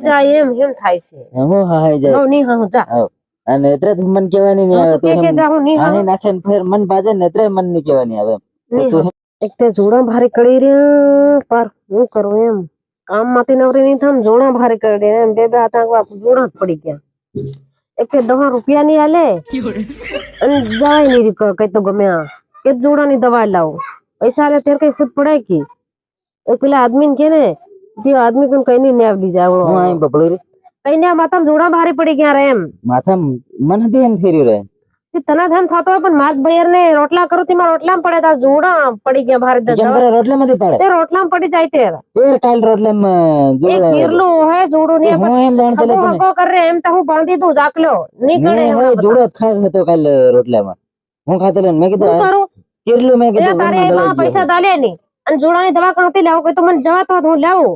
જાય એમ એમ થાય છે. હું હાઈ જાય. હું ની હું જા. અને એટલે તું મન કહેવાની નહીં આવે કે તો કે જા હું ની હા. નાખે ને ફેર મન બાજે ને એટલે મનની કહેવાની આવે. એક તે જોડા ભારે કરી રહ્યા પર હું કરું એમ? કામમાંથી નવરી નહીં થામ જોડા ભારે કરી દે એમ. બે બે હાથ આંગવા જોડા પડી ગયા. એક તે દવા રૂપિયા ની આલે અને દવાઈ નહીં કઈ તો ગમે આ. કે જોડા ની દવા લાવો. પૈસા આલે ત્યારે કઈ ખુદ પડાય કે? પેલા આદમી કે ને તે આદમી પણ કઈ નહીં ન્યાવ દી જાય હું આવડો. અહીં બબલું રે કઈ ને માથામાં જોડા ભારે પડી ગયા રે એમ માથા મન હતી એમ ફેર્યું રહે તે તને તેમ થતો હોય પણ માર ભૈયર ને રોટલા કરું તે મારા રોટલામાં પડે તાર જોડા પડી ગયા ભારે કેમ દવા કરે રોટલા માંથી પાડે તે રોટલામાં પડી જાય તેર ફેર કાલ રોટલા માં એક કિરલું હે જોડું ને હું એમ જાણતો હગો હતો હગો કરે એમ તો હું બાંધી દઉં જાકલો નીકળે મેં એમ હવે જોડો જ ખાસ હતો કાલ રોટલામાં હું ખાતો રહ્યો ને મેં હું કીધું આ કરું કેટલું મેં તે કીધું તારે ઘરમાં એમાં દવાઈ પૈસા ગયો. દાલે નહીં અને જોડાની દવા કાંથી લાવો કોઈ તો મને જવા તો હું લાવું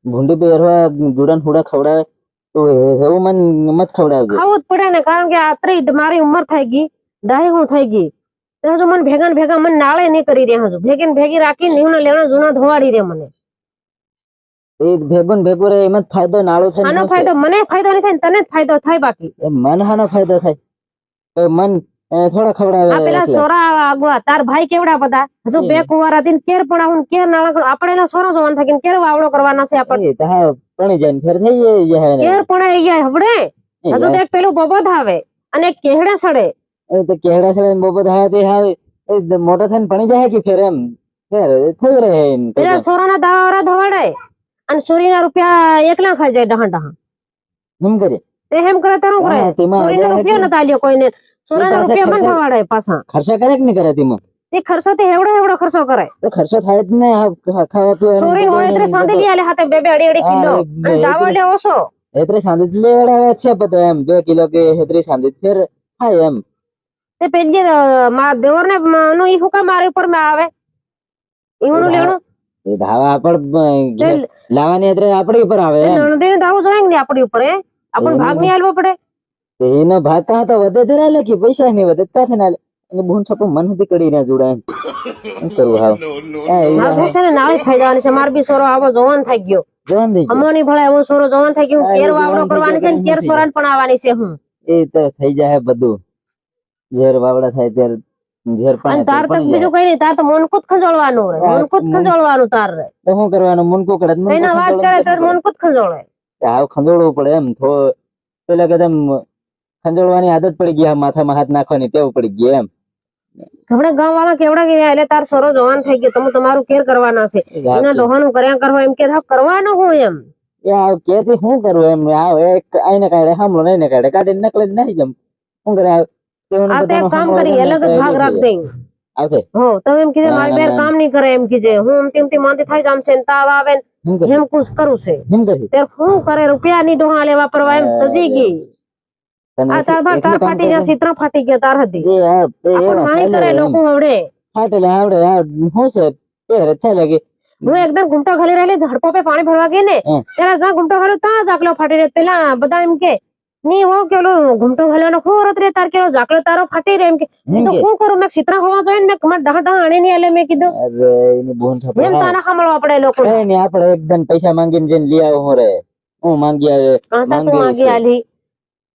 હે ભૂંડી પહેરવા જોડાને હુડા ખવડાવે તો એ- એવું મન મત ખવડાવજો ખાવું જ પડે ને કારણ કે આત્રી મારી ઉંમર થઈ ગઈ ડાહી હું થઈ ગઈ તો હજુ મને ભેગા ને ભેગા મને નાળે નહીં કરી રહ્યા હજુ ભેગી ને ભેગી રાખી નીવના લેણા જૂના ધોવાડી દે મને એ ભેગું ને ભેગું રહે એમાં જ ફાયદો નાળો થાય ને આનો શું છે? ફાયદો મને ફાયદો નહીં થાય ને તને જ ફાયદો થાય બાકી એ મન હાનો ફાયદો થાય તો મન અ, થોડા ખવડાવે આ પેલા. સોરા આગવા તાર ભાઈ કેવડા બધા? હજુ બે કુંવારા હતી ને કેર પણ આવું કેર નાળા આપણે એના સોરો જોવાનું થાય કેર વાવડો કરવાના છે આપણે હા પણી જાય ફેર થઈ જાય જાય. કેર પણ આવી ગયા હવડે? હજુ તો એક પેલું બબોધ આવે અને કેહડે સડે. એ તો કેહડા છે ને બપોર તે હા મોટો થઈને પણી જાય કે ફેર એમ? ફેર થઈ રહે એમ પેલા સોરાના દાવા વાળા ધોવાડાય અને ચોરીના રૂપિયા એકલા ખાઈ જાય ડહા ડહા એમ કરે. તે એમ કરે તારું કરે. ચોરીના રૂપિયા નતા આલ્યો કોઈને. ચોરાના રૂપિયા ખર્ચા- થવાડાય પાછા. ખર્ચા કરે કે નહીં કરે તેમાં તે ખર્ચો તે હેવડો હેવડો ખર્ચો કરે. તો ખર્ચો થાય જ ને આ ખાવા પીવાનું ચોરી હોય એટલે બધું. લઈ આલે હાથે બે બે અડી અડી કિલો. અને લે ઓછો એતરે શાંતિ લેવડાવે છે બધો એમ. બે કિલો કે એતરે શાંતિ ફેર થાય એમ. તે પેલી મા દેવર ને નું ઈ હુકા મારી ઉપરમાં આવે. ઈવનું એ લેણું. એ ધાવા આપણ તે લાવવાની એતરે આપણી ઉપર આવે નણંદીને જોઈએ ને આપડી ઉપર એ? આપણને ભાગ નહીં આલવો પડે. એનો ભાગ કાં તો વધે જરા લે કે પૈસા નહીં વધે કાં ના અને બોન છપો મન હતી કડી ના જોડા એમ. કરું હાવ? મારે છે ને નાળી થઈ જવાની છે માર બી સોરો આવો જોવાન થઈ ગયો. જવાન થઈ ગયો. અમોની ભળે એવો સોરો જવાન થઈ ગયો કેર વાવડો કરવાની છે ને કેર. સોરાન પણ આવવાની છે હું. એ તો થઈ જાય બધું. ઝેર વાવડા થાય ત્યારે ઝેર અને પાણી તાર તક બીજું કઈ નહીં તાર તો મનકુત ખંજોળવાનું રે મન મનકુત મન- ખંજોળવાનું તાર રે તો શું કરવાનું મન કરે તો વાત કરે પડે. તો મનકુત ખંજોળે. આવ ખંજોળવું પડે એમ થો પેલા કદમ ખંજોળવાની આદત પડી ગઈ આ માથામાં હાથ નાખવાની ટેવ પડી ગઈ એમ હમણાં ગામ વાળા કેવડા ગયા એટલે તાર સોરો જોવાન થઈ ગયો તમે તમારું કેર કરવાના છે એના ડોહાનું કર્યા કરવા એમ કે થાવ કરવાનું હું એમ એ આ કેતી શું કરું એમ આ એક આઈને કાઢે સાંભળો નહીં કાઢે કાઢીને નકલે જ નહીં જમ શું કરે આ તેઓને આ તો એક બધાનો કામ સાંભળો કરી એટલે અલગ જ ભાગ એટલે રાખ દઈ આવશે હો તમે એમ કીધે ના, મારી ના, બેર ના. કામ નહીં કરે એમ કીધે હું એમ તેમ તેમ માંદી થાય જામ છે ને તાવ આવે ને એમ કરી એમ કુછ કરું છે એમ કરી ત્યારે શું કરે રૂપિયા ની ડોહા લેવા પરવા એમ તજી ગઈ તને આ તાર બાર એટલું તાર કામ ફાટી ગયા કરે. ચિત્ર ફાટી ગયા તાર હતી એ આ એ આપણ એવા હાની કરે ચાલે એમ. લોકો હવડે ફાટેલે આવડે આ શું છે પહેરે ચાલે કે હું એકદમ ઘૂમટો ખાલી રહેલી ધડકો પે પાણી ભરવા ગઈ ને હમ. ત્યારે જ્યાં ઘૂમટો ખાલ્યો ત્યાં જાકલો ફાટી રહ્યો પેલા બધા એમ કે ની હો કેલો ઘૂમટો ખાલ્યો ખો રત રે તાર કેલો જાકલો તારો ફાટી રહ્યો એમ કે એમ મેં તો કે શું કરું મેં ચિત્ર હોવા જોઈએ ને મેં કમર ડાહ ડાહ આણી નહીં આલે મેં કીધું અરે એની બોન થપડે એમ તાના સાંભળવા પડે લોકો કઈ નહીં આપણે એકદમ પૈસા માંગીને જઈને લઈ આવો હું રે હું માંગી આવે કાંતા તું માંગી માગી છે. આલી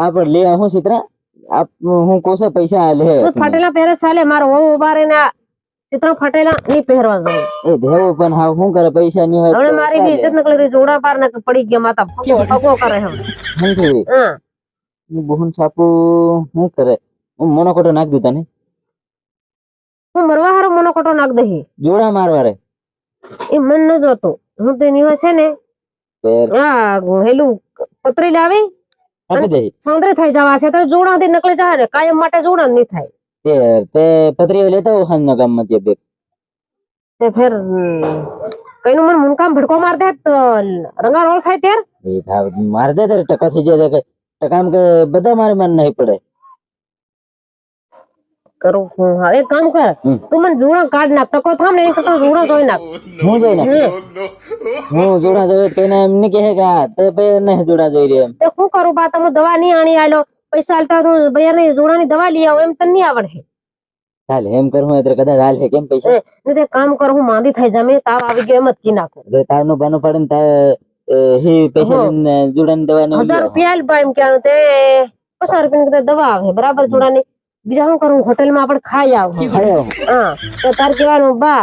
આપણે લે હું ચિત્રા આપ હું કોસે પૈસા આલે તું ફાટેલા પહેરે ચાલે મારો વહુ ઉભારે ને ચિત્ર ફાટેલા નહીં પહેરવા જોઈએ એ દેવો પણ હા શું કરે પૈસા નહીં હોય હવે મારી બી ઇજ્જત નકલી રહી જોડા પાર ને પડી ગયા માતા ફગો કરે હવે સમજી હા. બોહન છાપુ શું કરે? હું મોનોકોટો નાખ દીધા ને. હું મરવા હારો મોનોકોટો નાખ દહી. જોડા મારવા રે. એ મન ન જોતો. હું તે નિવા છે ને હા આ હેલું પતરી લાવી સાંદરે થઈ જવા છે તો જોડા થી નકલી જાય ને કાયમ માટે જોડા નહીં થાય. તે તે પતરી લેતા હો ખાન ગામમાં બે તે ફેર કઈનું મન મુનકામ ભડકો માર દે તો રંગા રોલ થાય તેર એ મારે દે તારે ટકા થઈ જાય કે ટકામ કે બધા મારે મન નહીં પડે. કરું હું હા એક કામ કર હમ. તું મને જોડા કાઢ નાખ ટકો થામ ને એક તો જોડા જોઈ નાખ હું જોઈ નાખ હું જોડા જોઈ તેને એમ નહીં કહે કે હા તે ભાઈ નહીં જોડા જોઈ રહ્યા એમ તે શું કરું બા તમે દવા નહીં આણી આલો પૈસા આલતા તો બયાર ની જોડાની દવા લઈ આવો એમ તને નહીં આવડે ચાલ એમ કરું એટલે કદાચ હાલ છે કેમ પૈસા એ, ને તે કામ કર હું માંદી થઈ જામે તાવ આવી ગયો એમ જ કી નાખું એટલે તારનું બાનું પડે ને તાર હી પૈસા હો. લઈને જોડાની દવા ને હજાર રૂપિયા આલ બા એમ કહેવાનું તે પચાસ રૂપિયા ની દવા આવે બરાબર જોડાની બીજા શું કરું? હોટેલમાં આપણે ખાઈ આવ. હા તો તાર કહેવાનું બા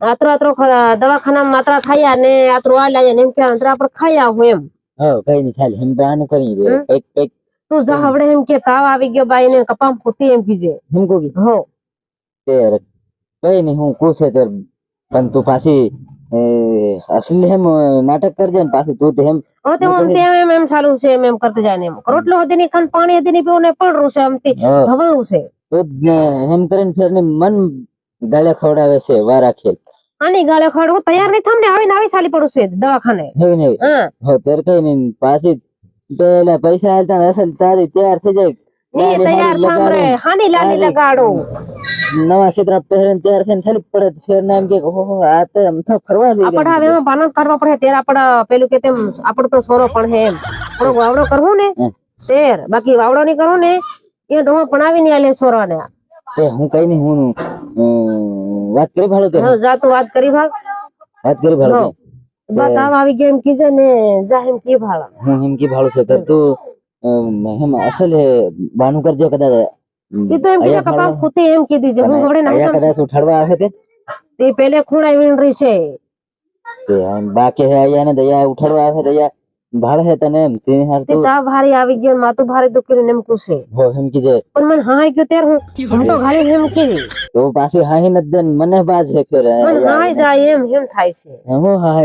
આત્રો આત્રો દવાખાના દવાખાનામાં માત્રા થાય ને આતરો આ લાયા ને એમ કે ત્યારે આપણે ખાઈ આવું એમ. હા કઈ નહીં ચાલ એમ બાનું કરી દે. કંઈક કંઈક તું જા હવડે એમ કે તાવ આવી ગયો બાઈ ને કપામ ફૂટી એમ કીજે. એમ કહું હો. તે કઈ નહીં હું કુછે તે પણ તું પાછી અસલી એમ નાટક કરજે ને પાછી તું તેમ ઓ તે હું તેમ એમ એમ ચાલુ છે એમ એમ કરતે જાય ને એમ. રોટલો હતી ને ખાન પાણી હતી ની પીવું ને પડરું છે એમથી હા, હવળું છે. એમ કરીને ફેર ને મન ગાળે ખવડાવે છે વાર ખેલ. આની ગાળે ખડ હું તૈયાર નહીં થમને આવીને આવી ચાલી પડું છે દવાખાને. હવે નહીં હા. ત્યારે કઈ નહીં પાછી પેલા પૈસા હાલતા અસલ તારી તૈયાર થઈ જાય. તૈયાર થામ રે. હાની લાલી લગાડો. નવા સીતરા પહેરે ને તૈયાર થઈને ચાલી પડે ફેર ને એમ કે ઓહો આ તો એમ તો ફરવા જઈ આપણે હવે એમાં પાલન કરવા પડે ત્યારે આપણે પેલું કે તેમ આપણે તો સોરો પણ હે એમ થોડોક વાવડો કરવું ને હમ. તેર બાકી વાવડો નહીં કરવો ને એ ડોહો પણ આવી નહીં આલે સોરો ને તે હું કઈ નહીં હું અમ, વાત કરી ભાડો તે હવે જા તું વાત કરી ભાગ વાત કરી ભાડો હો. બા તાવ આવી ગયો એમ કીજે ને જા એમ કી ભાળ હું એમ કી ભાડો છે તો તું અમ, એમ અસલ એ બાનું કરજો કદાચ એ તો એમ કીજે અહીંયા કપામ ભાડો- ખૂતી એમ કીધી છે હું અને હવડે અહીંયા નાસમ કદાચ ઉઠાડવા આવે તે તે પેલે ખૂણાઈ વીણરી છે તે આમ બાકી હે અહીંયા ને દયા ઉઠાડવા આવે દયા ભાડે હે તને એમ તે હાર તે તું તાવ ભારી આવી ગયો ને માથું ભારે દુખી ને એમ કુશે હો એમ કીજે પણ મને હા ગયો ત્યારે હું હું તો ઘાલી એમ કીધી તો પાછી હાહી નથી દે ને મને બાજ હે ફેર મને હા જાય એમ એમ થાય છે હું હા